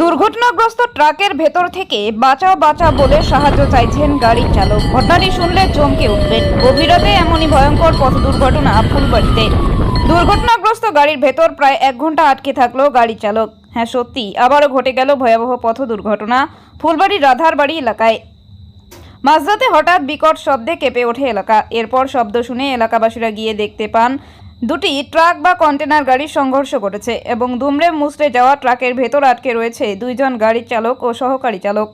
দুর্ঘটনাগ্রস্ত ট্রাকের ভেতর থেকে বাঁচাও বাঁচাও বলে সাহায্য চাইছেন গাড়ির চালক। ঘটনাটি শুনলে চমকে উঠবেন। গভীরতে এমনই ভয়ঙ্কর পথ দুর্ঘটনা ফুলবাড়িতে। দুর্ঘটনাগ্রস্ত গাড়ির ভেতর প্রায় এক ঘণ্টা আটকে থাকল গাড়ি চালক। হ্যাঁ সত্যি, আবারও ঘটে গেল ভয়াবহ পথ দুর্ঘটনা ফুলবাড়ির রাধারবাড়ি এলাকায়। মাঝরাতে হঠাৎ বিকট শব্দে কেঁপে ওঠে এলাকা। এরপর শব্দ শুনে এলাকাবাসীরা গিয়ে দেখতে পান দুটি ট্রাক বা কন্টেনার গাড়ির সংঘর্ষ ঘটেছে এবং দুমড়ে মুচড়ে যাওয়া ট্রাকের ভেতর আটকে রয়েছে দুইজন গাড়ির চালক ও সহকারী চালক।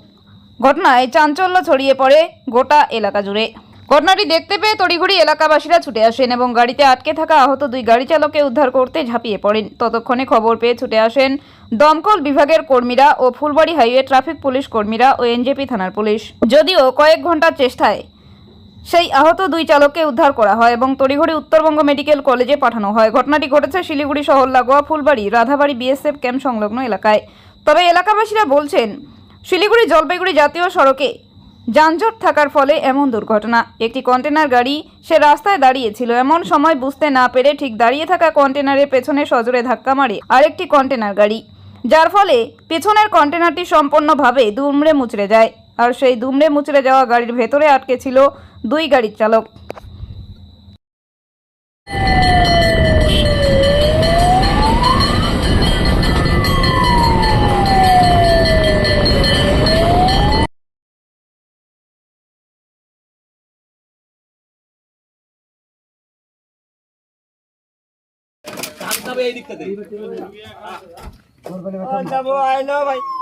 ঘটনায় চাঞ্চল্য ছড়িয়ে পড়ে গোটা এলাকা জুড়ে। ঘটনাটি দেখতে পেয়ে তড়িঘড়ি এলাকাবাসীরা ছুটে আসেন এবং গাড়িতে আটকে থাকা আহত দুই গাড়ি চালককে উদ্ধার করতে ঝাঁপিয়ে পড়েন। ততক্ষণে খবর পেয়ে ছুটে আসেন দমকল বিভাগের কর্মীরা ও ফুলবাড়ি হাইওয়ে ট্রাফিক পুলিশ কর্মীরা ও এনজেপি থানার পুলিশ। যদিও কয়েক ঘণ্টার চেষ্টায় সেই আহত দুই চালককে উদ্ধার করা হয় এবং তড়িঘড়ি উত্তরবঙ্গ মেডিকেল কলেজে পাঠানো হয়। ঘটনাটি ঘটেছে শিলিগুড়ি শহর লাগোয়া ফুলবাড়ি, রাধাবাড়ি বিএসএফ ক্যাম্প সংলগ্ন এলাকায়। তবে এলাকাবাসীরা বলছেন, শিলিগুড়ি জলপাইগুড়ি জাতীয় সড়কে যানজট থাকার ফলে এমন দুর্ঘটনা। একটি কন্টেনার গাড়ি সে রাস্তায় দাঁড়িয়েছিল। এমন সময় বুঝতে না পেরে ঠিক দাঁড়িয়ে থাকা কন্টেনারের পেছনে সজোরে ধাক্কা মারে আরেকটি কন্টেনার গাড়ি। যার ফলে পেছনের কন্টেনারটি সম্পূর্ণভাবে দুমড়ে মুচড়ে যায়। আর সেই দুমড়ে মুচড়ে যাওয়া গাড়ির ভেতরে আটকে ছিল দুই গাড়ির চালক। সে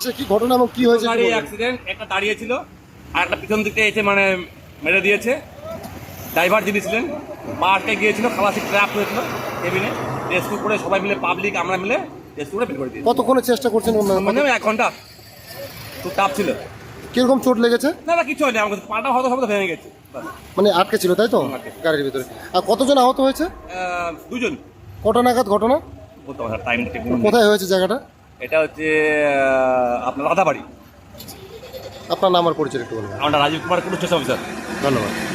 কি ঘটনা এবং কি হয়েছে গাড়ি অ্যাক্সিডেন্ট একটা দাঁড়িয়েছিল আর একটা পিছন দিকে এসে মানে মেরে দিয়েছে। ড্রাইভার যিনি ছিলেন পার্কে গিয়েছিল খালাসি ট্র্যাপ হয়েছিল কেবিনে রেস্কিউ করে সবাই মিলে পাবলিক আমরা মিলে রেস্কিউ করে বের করে দিয়েছি। কতক্ষণে চেষ্টা করছেন মানে এক ঘণ্টা। খুব টাপ ছিল। কীরকম চোট লেগেছে? না না কিছু হয়নি আমাকে পাটা হয়তো সব ভেঙে গেছে। মানে আটকে ছিল তাই তো? আটকে। গাড়ির ভিতরে। আর কতজন আহত হয়েছে? দুজন। কটা নাগাদ ঘটনা? কোথায় হয়েছে জায়গাটা? এটা হচ্ছে আপনার রাধাবাড়ি। আপনার নাম আর পরিচয় একটু বলবেন। আমার Rajib Kumar police station officer. ধন্যবাদ।